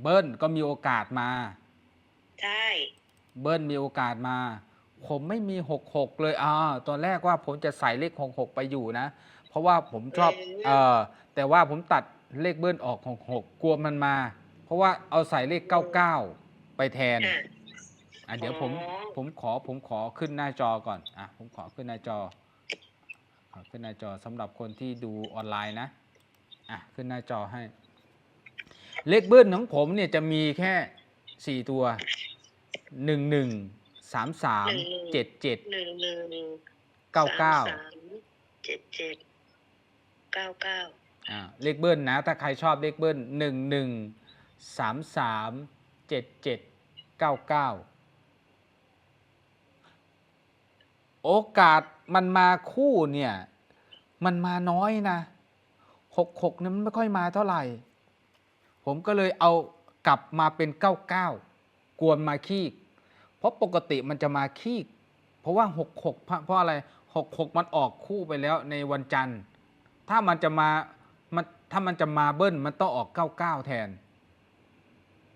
เบิ้ลก็มีโอกาสมา ใช่ เบิ้ลมีโอกาสมา ผมไม่มีหกหกเลยอ่าตอนแรกว่าผมจะใส่เลขหกหกไปอยู่นะ เพราะว่าผมชอบเออแต่ว่าผมตัดเลขเบิ้ลออกหกหกกลัวมันมา เพราะว่าเอาใส่เลขเก้าเก้าไปแทนอะอะเดี๋ยวผมอ๋อผมขอผมขอขึ้นหน้าจอก่อนอะผมขอขึ้นหน้าจอขอขึ้นหน้าจอสำหรับคนที่ดูออนไลน์นะอะขึ้นหน้าจอให้ เลขเบิ้ลของผมเนี่ยจะมีแค่สี่ตัวหนึ่งหนึ่งสามสามเจ็ดเจ็ดหนึ่งหนึ่งเก้าเก้าสามเจ็ดเจ็ดเก้าเก้าอ่าเลขเบิ้ลนะ ถ้าใครชอบเลขเบิ้ลหนึ่งหนึ่งสามสามเจ็ดเจ็ดเก้าเก้าโอกาสมันมาคู่เนี่ย มันมาน้อยนะหกหกเนี่ยมันไม่ค่อยมาเท่าไหร่ ผมก็เลยเอากลับมาเป็นเก้าเก้ากวนมาขี้เพราะปกติมันจะมาขี้เพราะว่าหกหกเพราะอะไรหกหกมันออกคู่ไปแล้วในวันจันทร์ ถ้ามันจะมามันถ้ามันจะมาเบิ้ลมันต้องออกเก้าเก้าแทน